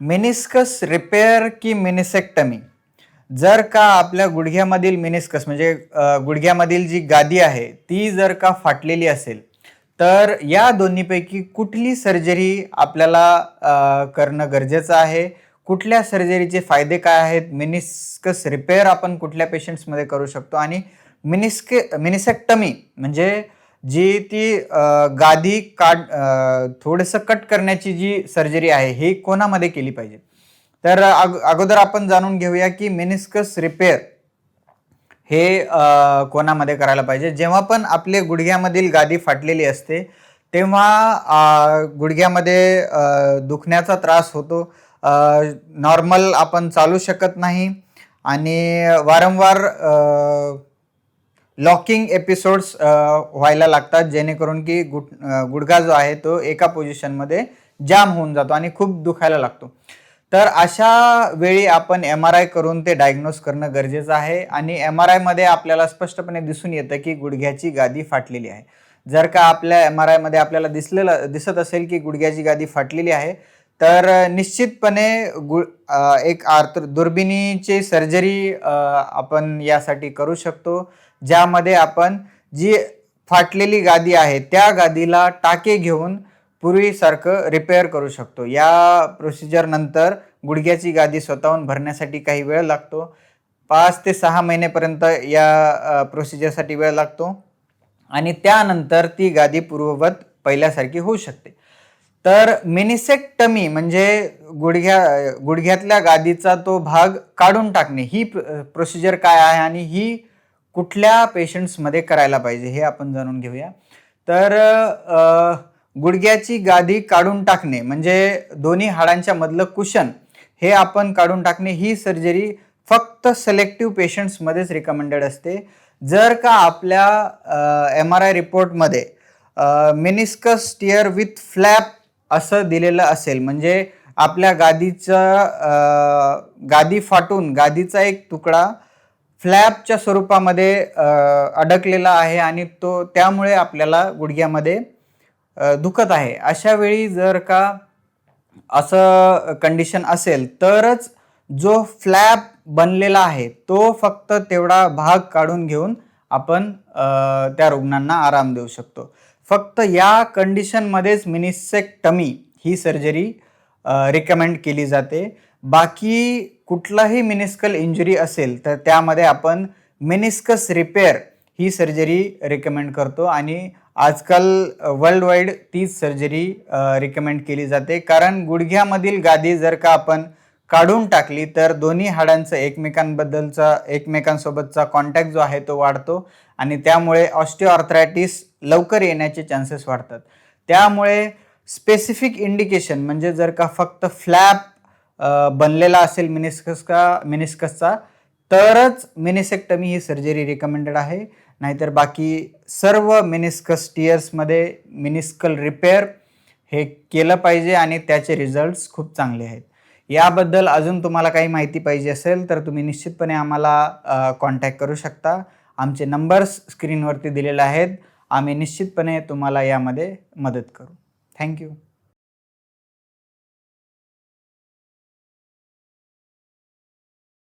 Meniscus repair की मिनिसेक्टमी जर का आपल्या गुडघ्यामधील मिनिस्कस म्हणजे गुडघ्यामधील जी गादी आहे ती जर का फाटलेली असेल तर या दोन्हीपैकी कुठली सर्जरी आपल्याला करणं गरजेचं आहे? कुठल्या सर्जरीचे फायदे काय आहेत? मिनिस्कस रिपेअर आपण कुठल्या पेशंट्समध्ये करू शकतो? आणि मिनिस्के मिनिसेक्टमी म्हणजे जी ती गादी काढ थोडंसं कट करण्याची जी सर्जरी आहे ही कोणामध्ये केली पाहिजे? तर अग अगोदर आपण जाणून घेऊया की मिनिस्कस रिपेअर हे कोणामध्ये करायला पाहिजे? जेव्हा पण आपले गुडघ्यामधील गादी फाटलेली असते तेव्हा गुडघ्यामध्ये दुखण्याचा त्रास होतो. नॉर्मल आपण चालू शकत नाही आणि वारंवार लॉकिंग एपिसोड्स व्हायला लागतात जेणेकरून की गुट गुडघा जो आहे तो एका पोझिशनमध्ये जाम होऊन जातो आणि खूप दुखायला लागतो. तर अशा वेळी आपण एम आर आय करून ते डायग्नोस करणं गरजेचं आहे आणि एम आर आयमध्ये आपल्याला स्पष्टपणे दिसून येतं की गुडघ्याची गादी फाटलेली आहे. जर का आपल्या एम आर आयमध्ये आपल्याला दिसलेलं दिसत असेल की गुडघ्याची गादी फाटलेली आहे तर निश्चितपणे गु एक आर्थ दुर्बिणीची सर्जरी आपण यासाठी करू शकतो. ज्यामध्ये आपण जी फाटलेली गादी आहे त्या गादीला टाके घेऊन पूर्वीसारखं रिपेअर करू शकतो. या प्रोसिजरनंतर गुडघ्याची गादी स्वतःहून भरण्यासाठी काही वेळ लागतो. पाच ते सहा महिनेपर्यंत या प्रोसिजरसाठी वेळ लागतो. आणि त्यानंतर ती गादी पूर्ववत पहिल्यासारखी होऊ शकते. तर मिनिसेक्टमी म्हणजे गुडघ्या गुडघ्यातल्या गादीचा तो भाग काढून टाकणे ही प्रोसिजर काय आहे आणि ही कुठल्या पेशंट्समध्ये करायला पाहिजे हे आपण जाणून घेऊया. तर गुडघ्याची गादी काढून टाकणे म्हणजे दोन्ही हाडांच्या मधलं कुशन हे आपण काढून टाकणे ही सर्जरी फक्त सिलेक्टिव्ह पेशंट्समध्येच रिकमेंडेड असते. जर का आपल्या एम आर आय रिपोर्टमध्ये मिनिस्कस टिअर विथ फ्लॅप असं दिलेलं असेल. म्हणजे आपल्या गादीचं गादी फाटून गादीचा एक तुकडा फ्लॅपच्या स्वरूपामध्ये अडकलेला आहे आणि तो त्यामुळे आपल्याला गुडघ्यामध्ये दुखत आहे. अशा वेळी जर का असं कंडिशन असेल तरच जो फ्लॅप बनलेला आहे तो फक्त तेवढा भाग काढून घेऊन आपण त्या रुग्णांना आराम देऊ शकतो. फक्त या कंडिशनमध्येच मिनिसेक्टमी ही सर्जरी रिकमेंड केली जाते. बाकी कुठलाही मिनिस्कल इंजुरी असेल तर त्यामध्ये आपण मिनिस्कस रिपेअर ही सर्जरी रिकमेंड करतो. आणि आजकाल वर्ल्ड वाईड तीच सर्जरी रिकमेंड केली जाते. कारण गुडघ्यामधील गादी जर का आपण काढून टाकली तर दोन्ही हाडांचं एकमेकांबद्दलचा एकमेकांसोबतचा कॉन्टॅक्ट जो आहे तो वाढतो. आणि त्यामुळे ऑस्टिओआर्थरायटिस लवकर येण्याचे चान्सेस वाढतात. त्यामुळे स्पेसिफिक इंडिकेशन म्हणजे जर का फक्त फ्लॅप बनलेला असेल मिनिस्कस का मिनिस्कसचा तरच मिनिसेक्टमी ही सर्जरी रिकमेंडेड आहे. नाहीतर बाकी सर्व मिनिस्कस टियर्समध्ये मिनिस्कल रिपेअर हे केलं पाहिजे आणि त्याचे रिझल्ट्स खूप चांगले आहेत. याबद्दल अजून तुम्हाला काही माहिती पाहिजे असेल तर तुम्ही निश्चितपणे आम्हाला कॉन्टॅक्ट करू शकता. आमचे नंबर्स स्क्रीनवरती दिलेले आहेत. आम्ही निश्चितपणे तुम्हाला यामध्ये मदत करू. थँक्यू